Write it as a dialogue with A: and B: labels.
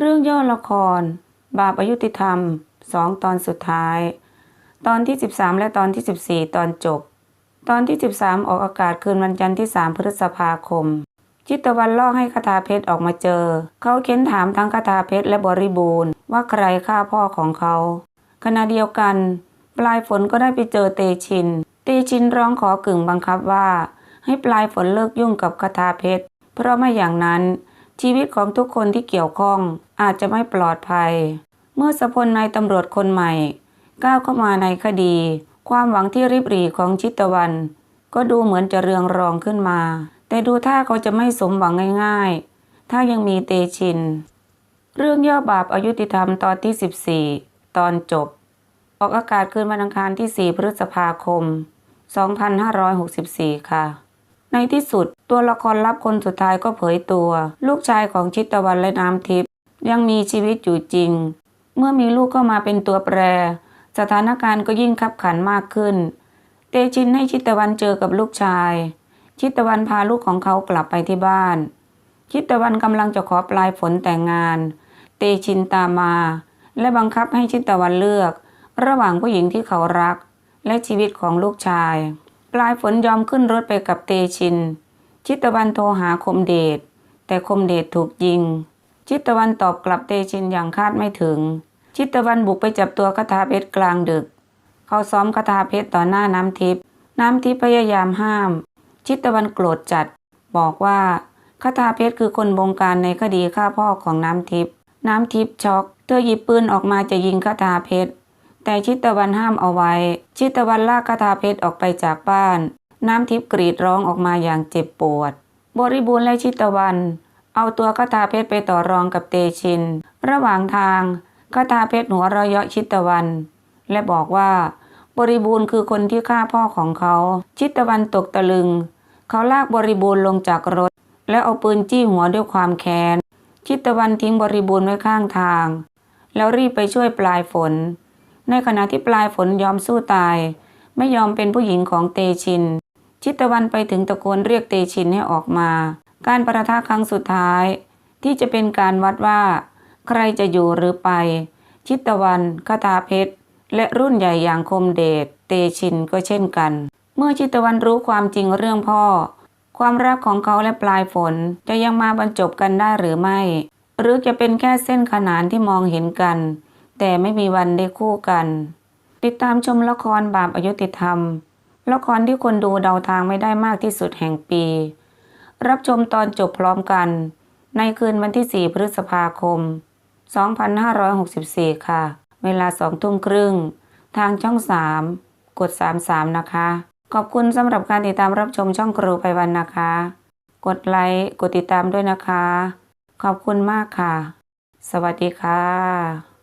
A: เรื่องย่อละคร บาปอายุติธรรมสองตอนสุดท้าย ตอนที่ 13 และตอนที่ 14 ตอนจบ ตอนที่ 13 ออกอากาศคืนวันจันทร์ที่ 3 พฤษภาคม จิตตะวันล่อให้คาถาเพชรออกมาเจอ เขาเค้นถามทั้งคาถาเพชรและบริบูรณ์ว่าใครฆ่าพ่อของเขา ขณะเดียวกัน ปลายฝนก็ได้ไปเจอเตชิน เตชินร้องขอกึ่งบังคับว่า ให้ปลายฝนเลิกยุ่งกับคาถาเพชรเพราะไม่อย่างนั้น ชีวิตของทุกคนที่เกี่ยวข้องอาจจะไม่ปลอดภัย เมื่อสพลนายตำรวจคนใหม่ ก้าวเข้ามาในคดี ความหวังที่ริบหรี่ของชิตตะวัน ก็ดูเหมือนจะเรืองรองขึ้นมา แต่ดูท่าเขาจะไม่สมหวังง่ายๆ ถ้ายังมีเตชิน เรื่องย่อบาปอายุติธรรมตอนที่ 14 ตอนจบ ออกอากาศคืนวันอังคารที่ 4 พฤษภาคม 2564 ค่ะ ในที่สุด ตัวละครลับคนสุดท้ายก็เผยตัว ลูกชายของชิตตะวันและน้ำทิพย์ยังมีชีวิตอยู่จริง เมื่อมีลูกเข้ามาเป็นตัวแปร สถานการณ์ก็ยิ่งขับขันมากขึ้น เตชินให้ชิตตะวันเจอกับลูกชาย ชิตตะวันพาลูกของเขากลับไปที่บ้าน ชิตตะวันกำลังจะขอปลายฝนแต่งงาน เตชินตามมา และบังคับให้ชิตตะวันเลือก ระหว่างผู้หญิงที่เขารัก และชีวิตของลูกชาย ปลายฝนยอมขึ้นรถไปกับเตชิน ชิตตะวันโทรหาคมเดช แต่คมเดชถูกยิง ชิตตะวันตอบกลับเตชินอย่างคาดไม่ถึง ชิตตะวันบุกไปจับตัวคาถาเพชรกลางดึก เขาซ้อมคาถาเพชรต่อหน้าน้ำทิพย์น้ำทิพย์พยายามห้าม ชิตตะวันโกรธจัด บอกว่าคาถาเพชรคือคนบงการในคดีฆ่าพ่อของน้ำทิพย์น้ำทิพย์ช็อก เธอหยิบปืนออกมาจะยิงคาถาเพชรแต่ชิตตะวันห้ามเอาไว้ ชิตตะวันลากคาถาเพชรออกไปจากบ้าน น้ำทิพย์กรีดร้องออกมาอย่างเจ็บปวด บริบูรณ์และชิตตะวัน เอาตัวคาถาเพชรไปต่อรองกับเตชิน ระหว่างทางคาถาเพชรหัวเราะเยาะชิตตะวัน และบอกว่า บริบูรณ์คือคนที่ฆ่าพ่อของเขา ชิตตะวันตกตะลึง เขาลากบริบูรณ์ลงจากรถ แล้วเอาปืนจี้หัวด้วยความแค้น ชิตตะวันทิ้งบริบูรณ์ไว้ข้างทาง แล้วรีบไปช่วยปลายฝน ในขณะที่ปลายฝนยอมสู้ตาย ไม่ยอมเป็นผู้หญิงของเตชิน ชิตตะวันไปถึงตะโกนเรียกเตชินให้ออกมา การประทะครั้งสุดท้าย ที่จะเป็นการวัดว่า ใครจะอยู่หรือไป ชิตตะวันคาถาเพชร และรุ่นใหญ่อย่างคมเดชเตชินก็เช่นกัน เมื่อชิตตะวันรู้ความจริงเรื่องพ่อ ความรักของเขาและปลายฝนจะยังมาบรรจบกันได้หรือไม่ หรือจะเป็นแค่เส้นขนานที่มองเห็นกัน แต่ไม่มีวันได้คู่กัน ติดตามชมละครบาปอายุติธรรม ละครที่คนดูเดาทางไม่ได้มากที่สุดแห่งปี รับชมตอนจบพร้อมกัน ในคืนวันที่ 4 พฤษภาคม 2564 ค่ะ เวลาสองทุ่มครึ่ง ทางช่อง 3 กด 33 นะคะ ขอบคุณสำหรับการติดตามรับชมช่องครูไพวันนะคะ กดไลค์ กดติดตามด้วยนะคะ ขอบคุณมากค่ะ สวัสดีค่ะ